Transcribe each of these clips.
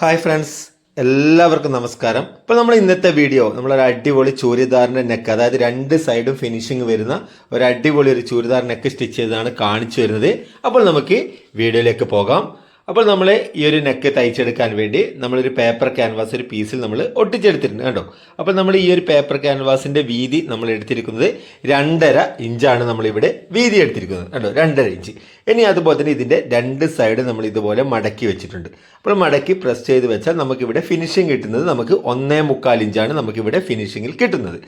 Hi friends എല്ലാവർക്കും നമസ്കാരം. ഇപ്പോൾ നമ്മൾ ഇന്നത്തെ വീഡിയോ നമ്മളൊരു അടിപൊളി ചൂരിദാറിന്റെ നെക്ക് അതായത് രണ്ട് സൈഡും ഫിനിഷിങ് വരുന്ന ഒരു അടിപൊളി ഒരു ചൂരിദാർ നെക്ക് സ്റ്റിച്ച് ചെയ്താണ് കാണിച്ചു വരുന്നത്. അപ്പോൾ നമുക്ക് വീഡിയോയിലേക്ക് പോകാം. അപ്പോൾ നമ്മൾ ഈ ഒരു നെക്ക് തയ്ച്ചെടുക്കാൻ വേണ്ടി നമ്മളൊരു പേപ്പർ ക്യാൻവാസ് ഒരു പീസിൽ നമ്മൾ ഒട്ടിച്ചെടുത്തിട്ടുണ്ട് കേട്ടോ. അപ്പോൾ നമ്മൾ ഈ ഒരു പേപ്പർ ക്യാൻവാസിന്റെ വീതി നമ്മൾ എടുത്തിരിക്കുന്നത് രണ്ടര ഇഞ്ചാണ് നമ്മളിവിടെ വീതി എടുത്തിരിക്കുന്നത് കേട്ടോ രണ്ടര ഇഞ്ച്. ഇനി അതുപോലെ തന്നെ ഇതിന്റെ രണ്ട് സൈഡ് നമ്മൾ ഇതുപോലെ മടക്കി വെച്ചിട്ടുണ്ട്. അപ്പോൾ മടക്കി പ്രസ് ചെയ്ത് വെച്ചാൽ നമുക്കിവിടെ ഫിനിഷിംഗ് കിട്ടുന്നത് നമുക്ക് ഒന്നേ മുക്കാൽ ഇഞ്ചാണ് നമുക്കിവിടെ ഫിനിഷിങ്ങിൽ കിട്ടുന്നത്.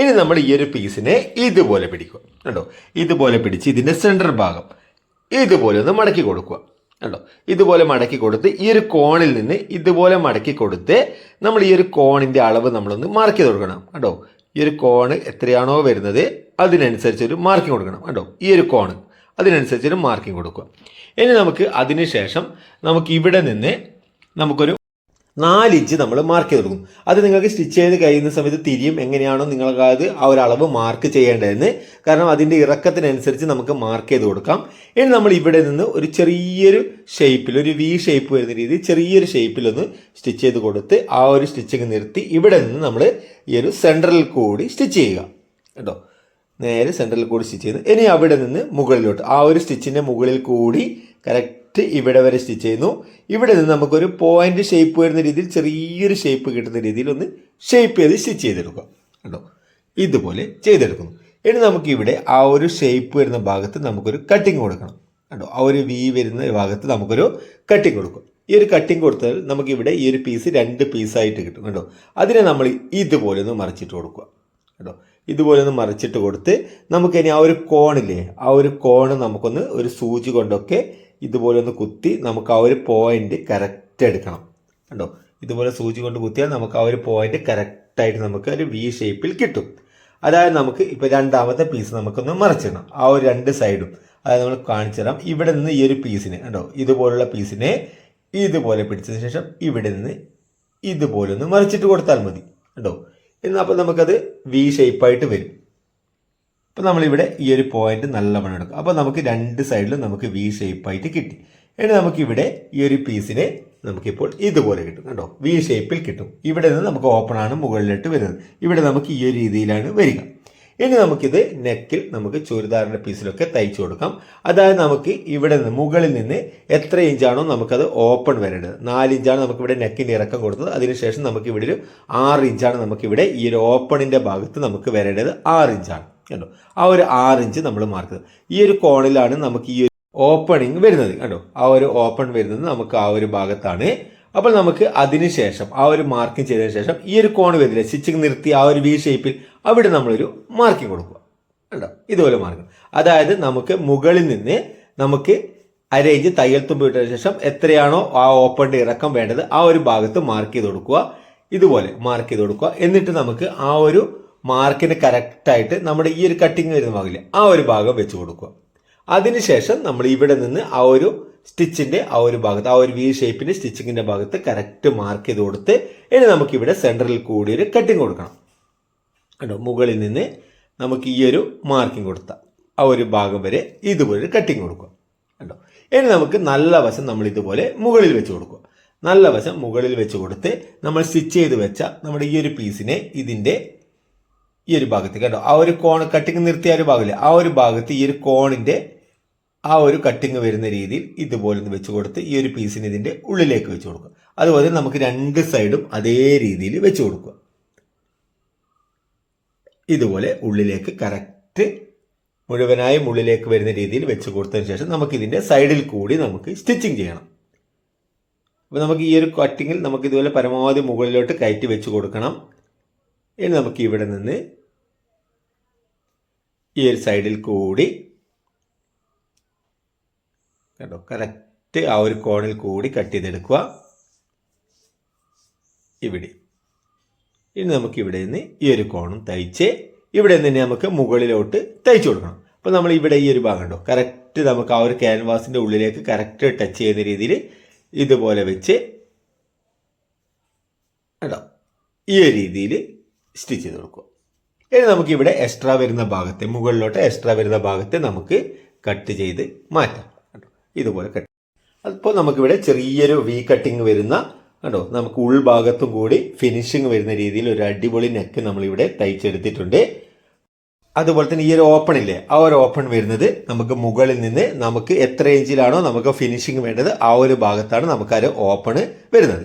ഇനി നമ്മൾ ഈ ഒരു പീസിനെ ഇതുപോലെ പിടിക്കുക കേട്ടോ. ഇതുപോലെ പിടിച്ച് ഇതിന്റെ സെന്റർ ഭാഗം ഇതുപോലെ ഒന്ന് മടക്കി കൊടുക്കുക. കണ്ടോ? ഇതുപോലെ മടക്കി കൊടുത്ത് ഈ ഒരു കോണിൽ നിന്ന് ഇതുപോലെ മടക്കി കൊടുത്ത് നമ്മൾ ഈ ഒരു കോണിന്റെ അളവ് നമ്മളൊന്ന് മാർക്ക് ചെയ്ത് കൊടുക്കണം. കണ്ടോ? ഈ ഒരു കോണ് എത്രയാണോ വരുന്നത് അതിനനുസരിച്ച് ഒരു മാർക്കിംഗ് കൊടുക്കണം. കണ്ടോ? ഈ ഒരു കോണ് അതിനനുസരിച്ച് ഒരു മാർക്കിംഗ് കൊടുക്കുക. ഇനി നമുക്ക് അതിനുശേഷം നമുക്ക് ഇവിടെ നിന്ന് നമുക്കൊരു നാല് ഇഞ്ച് നമ്മൾ മാർക്ക് ചെയ്ത് കൊടുക്കും. അത് നിങ്ങൾക്ക് സ്റ്റിച്ച് ചെയ്ത് കഴിയുന്ന സമയത്ത് തിരിയും എങ്ങനെയാണോ നിങ്ങൾക്ക് അത് ആ ഒരു അളവ് മാർക്ക് ചെയ്യേണ്ടതെന്ന്. കാരണം അതിന്റെ ഇറക്കത്തിനനുസരിച്ച് നമുക്ക് മാർക്ക് ചെയ്ത് കൊടുക്കാം. ഇനി നമ്മൾ ഇവിടെ നിന്ന് ഒരു ചെറിയൊരു ഷേപ്പിൽ ഒരു വി ഷേപ്പ് വരുന്ന രീതിയിൽ ചെറിയൊരു ഷേപ്പിലൊന്ന് സ്റ്റിച്ച് ചെയ്ത് കൊടുത്ത് ആ ഒരു സ്റ്റിച്ചിങ് നിർത്തി ഇവിടെ നിന്ന് നമ്മൾ ഈ ഒരു സെൻട്രൽ കൂടി സ്റ്റിച്ച് ചെയ്യുക. കേട്ടോ? നേരെ സെൻട്രൽ കൂടി സ്റ്റിച്ച് ചെയ്ത് ഇനി അവിടെ നിന്ന് മുകളിലോട്ട് ആ ഒരു സ്റ്റിച്ചിന്റെ മുകളിൽ കൂടി കറക്റ്റ് ഇവിടെ വരെ സ്റ്റിച്ച് ചെയ്യുന്നു. ഇവിടെ നിന്ന് നമുക്കൊരു പോയിന്റ് ഷേപ്പ് വരുന്ന രീതിയിൽ ചെറിയൊരു ഷേപ്പ് കിട്ടുന്ന രീതിയിൽ ഒന്ന് ഷേപ്പ് ചെയ്ത് സ്റ്റിച്ച് ചെയ്തെടുക്കുക കേട്ടോ ഇതുപോലെ ചെയ്തെടുക്കുന്നു. ഇനി നമുക്ക് ഇവിടെ ആ ഒരു ഷേപ്പ് വരുന്ന ഭാഗത്ത് നമുക്കൊരു കട്ടിങ് കൊടുക്കണം. കേട്ടോ ആ ഒരു വി വരുന്ന ഭാഗത്ത് നമുക്കൊരു കട്ടിങ് കൊടുക്കും. ഈ ഒരു കട്ടിങ് കൊടുത്താൽ നമുക്കിവിടെ ഈ ഒരു പീസ് രണ്ട് പീസായിട്ട് കിട്ടും. കേട്ടോ അതിനെ നമ്മൾ ഇതുപോലെ ഒന്ന് മറിച്ചിട്ട് കൊടുക്കുക. കേട്ടോ ഇതുപോലെ ഒന്ന് മറിച്ചിട്ട് കൊടുത്ത് നമുക്കിനി ആ ഒരു കോണില്ലേ ആ ഒരു കോണ് നമുക്കൊന്ന് ഒരു സൂചി കൊണ്ടൊക്കെ ഇതുപോലെ ഒന്ന് കുത്തി നമുക്ക് ആ ഒരു പോയിന്റ് കറക്റ്റ് എടുക്കണം. കണ്ടോ? ഇതുപോലെ സൂചി കൊണ്ട് കുത്തിയാൽ നമുക്ക് ആ ഒരു പോയിന്റ് കറക്റ്റായിട്ട് നമുക്ക് ഒരു വി ഷേപ്പിൽ കിട്ടും. അതായത് നമുക്ക് ഇപ്പോൾ രണ്ടാമത്തെ പീസ് നമുക്കൊന്ന് മറിച്ചിടണം. ആ ഒരു രണ്ട് സൈഡും അതായത് നമ്മൾ കാണിച്ചു തരാം ഇവിടെ നിന്ന് ഈ ഒരു പീസിനെ കണ്ടോ? ഇതുപോലുള്ള പീസിനെ ഇതുപോലെ പിടിച്ചതിന് ശേഷം ഇവിടെ നിന്ന് ഇതുപോലെ ഒന്ന് മറിച്ചിട്ട് കൊടുത്താൽ മതി. കണ്ടോ? എന്നാൽ അപ്പോൾ നമുക്കത് വി ഷേപ്പായിട്ട് വരും. അപ്പോൾ നമ്മളിവിടെ ഈ ഒരു പോയിന്റ് നല്ലവണ്ണം എടുക്കും. അപ്പോൾ നമുക്ക് രണ്ട് സൈഡിലും നമുക്ക് വി ഷേപ്പായിട്ട് കിട്ടി. ഇനി നമുക്കിവിടെ ഈ ഒരു പീസിനെ നമുക്കിപ്പോൾ ഇതുപോലെ കിട്ടും. കേട്ടോ വി ഷേപ്പിൽ കിട്ടും. ഇവിടെ നിന്ന് നമുക്ക് ഓപ്പൺ ആണ് മുകളിലോട്ട് വരുന്നത്. ഇവിടെ നമുക്ക് ഈ ഒരു രീതിയിലാണ് വരിക. ഇനി നമുക്കിത് നെക്കിൽ നമുക്ക് ചുരിദാറിന്റെ പീസിലൊക്കെ തയ്ച്ചു കൊടുക്കാം. അതായത് നമുക്ക് ഇവിടെ നിന്ന് മുകളിൽ നിന്ന് എത്ര ഇഞ്ചാണോ നമുക്കത് ഓപ്പൺ വരേണ്ടത്. നാല് ഇഞ്ചാണ് നമുക്കിവിടെ നെക്കിന്റെ ഇറക്കം കൊടുത്തത്. അതിനുശേഷം നമുക്ക് ഇവിടെ ഒരു ആറ് ഇഞ്ചാണ് നമുക്കിവിടെ ഈ ഒരു ഓപ്പണിന്റെ ഭാഗത്ത് നമുക്ക് വരേണ്ടത് ആറ് ഇഞ്ചാണ് കണ്ടോ? ആ ഒരു ആറ് ഇഞ്ച് നമ്മൾ മാർക്ക് ഈ ഒരു കോണിലാണ് നമുക്ക് ഈ ഒരു ഓപ്പണിങ് വരുന്നത്. കണ്ടോ? ആ ഒരു ഓപ്പൺ വരുന്നത് നമുക്ക് ആ ഒരു ഭാഗത്താണ്. അപ്പോൾ നമുക്ക് അതിനുശേഷം ആ ഒരു മാർക്കിംഗ് ചെയ്തതിന് ശേഷം ഈ ഒരു കോൺ വരില്ല സ്റ്റിച്ചിങ് നിർത്തി ആ ഒരു വി ഷേപ്പിൽ അവിടെ നമ്മളൊരു മാർക്കിംഗ് കൊടുക്കുക. കണ്ടോ? ഇതുപോലെ മാർക്കിംഗ് അതായത് നമുക്ക് മുകളിൽ നിന്ന് നമുക്ക് അരയിഞ്ച് തയ്യൽ തുമ്പ് ഇട്ടതിന് ശേഷം എത്രയാണോ ആ ഓപ്പണിന്റെ ഇറക്കം വേണ്ടത് ആ ഒരു ഭാഗത്ത് മാർക്ക് ചെയ്ത് കൊടുക്കുക. ഇതുപോലെ മാർക്ക് ചെയ്ത് കൊടുക്കുക. എന്നിട്ട് നമുക്ക് ആ ഒരു മാർക്കിന് കറക്റ്റായിട്ട് നമ്മുടെ ഈ ഒരു കട്ടിങ് വരുന്ന ഭാഗമില്ലേ ആ ഒരു ഭാഗം വെച്ച് കൊടുക്കുക. അതിനുശേഷം നമ്മൾ ഇവിടെ നിന്ന് ആ ഒരു സ്റ്റിച്ചിന്റെ ആ ഒരു ഭാഗത്ത് ആ ഒരു വി ഷേപ്പിന്റെ സ്റ്റിച്ചിങ്ങിന്റെ ഭാഗത്ത് കറക്റ്റ് മാർക്ക് ചെയ്ത് കൊടുത്ത് ഇനി നമുക്കിവിടെ സെന്ററിൽ കൂടി ഒരു കട്ടിങ് കൊടുക്കണം. കേട്ടോ മുകളിൽ നിന്ന് നമുക്ക് ഈ ഒരു മാർക്കിംഗ് കൊടുത്ത ആ ഒരു ഭാഗം വരെ ഇതുപോലെ കട്ടിങ് കൊടുക്കുക. കേട്ടോ ഇനി നമുക്ക് നല്ല വശം നമ്മൾ ഇതുപോലെ മുകളിൽ വെച്ച് കൊടുക്കുക. നല്ല വശം മുകളിൽ വെച്ച് കൊടുത്ത് നമ്മൾ സ്റ്റിച്ച് ചെയ്ത് വെച്ച നമ്മുടെ ഈ ഒരു പീസിനെ ഇതിന്റെ ഈ ഒരു ഭാഗത്ത് കേട്ടോ. ആ ഒരു കോൺ കട്ടിങ് നിർത്തിയ ഒരു ഭാഗമില്ല? ആ ഒരു ഭാഗത്ത് ഈ ഒരു കോണിന്റെ ആ ഒരു കട്ടിങ് വരുന്ന രീതിയിൽ ഇതുപോലെ ഒന്ന് വെച്ച് കൊടുത്ത് ഈ ഒരു പീസിന് ഇതിന്റെ ഉള്ളിലേക്ക് വെച്ച് കൊടുക്കുക. അതുപോലെ നമുക്ക് രണ്ട് സൈഡും അതേ രീതിയിൽ വെച്ച് കൊടുക്കുക. ഇതുപോലെ ഉള്ളിലേക്ക് കറക്റ്റ് മുഴുവനായും ഉള്ളിലേക്ക് വരുന്ന രീതിയിൽ വെച്ച് കൊടുത്തതിന് ശേഷം നമുക്ക് ഇതിന്റെ സൈഡിൽ കൂടി നമുക്ക് സ്റ്റിച്ചിങ് ചെയ്യണം. അപ്പോൾ നമുക്ക് ഈ ഒരു കട്ടിങ്ങിൽ നമുക്ക് ഇതുപോലെ പരമാവധി മുകളിലോട്ട് കയറ്റി വെച്ച് കൊടുക്കണം. ഇനി നമുക്ക് ഇവിടെ നിന്ന് ഈ ഒരു സൈഡിൽ കൂടി കേട്ടോ കറക്റ്റ് ആ ഒരു കോണിൽ കൂടി കട്ട് ചെയ്തെടുക്കുക. ഇവിടെ. ഇനി നമുക്ക് ഇവിടെ നിന്ന് ഈ ഒരു കോണും തയ്ച്ച് ഇവിടെ നിന്ന് നമുക്ക് മുകളിലോട്ട് തയ്ച്ചു കൊടുക്കണം. അപ്പോൾ നമ്മൾ ഇവിടെ ഈ ഒരു ഭാഗം ഉണ്ടോ കറക്റ്റ് നമുക്ക് ആ ഒരു ക്യാൻവാസിന്റെ ഉള്ളിലേക്ക് കറക്റ്റ് ടച്ച് ചെയ്യുന്ന രീതിയിൽ ഇതുപോലെ വെച്ച് കേട്ടോ ഈ ഒരു രീതിയിൽ സ്റ്റിച്ച് ചെയ്ത് കൊടുക്കുക. ഇനി നമുക്ക് ഇവിടെ എക്സ്ട്രാ വരുന്ന ഭാഗത്തെ മുകളിലോട്ട് എക്സ്ട്രാ വരുന്ന ഭാഗത്തെ നമുക്ക് കട്ട് ചെയ്ത് മാറ്റാം. കേട്ടോ ഇതുപോലെ കട്ട് അപ്പോൾ നമുക്കിവിടെ ചെറിയൊരു വി കട്ടിങ് വരുന്ന കണ്ടോ? നമുക്ക് ഉൾഭാഗത്തും കൂടി ഫിനിഷിങ് വരുന്ന രീതിയിൽ ഒരു അടിപൊളി നെക്ക് നമ്മളിവിടെ തയ്ച്ചെടുത്തിട്ടുണ്ട്. അതുപോലെ തന്നെ ഈ ഒരു ഓപ്പൺ ഇല്ലേ? ആ ഒരു ഓപ്പൺ വരുന്നത് നമുക്ക് മുകളിൽ നിന്ന് നമുക്ക് എത്ര ഇഞ്ചിലാണോ നമുക്ക് ഫിനിഷിങ് വേണ്ടത് ആ ഒരു ഭാഗത്താണ് നമുക്ക് ആ ഒരു ഓപ്പണ് വരുന്നത്.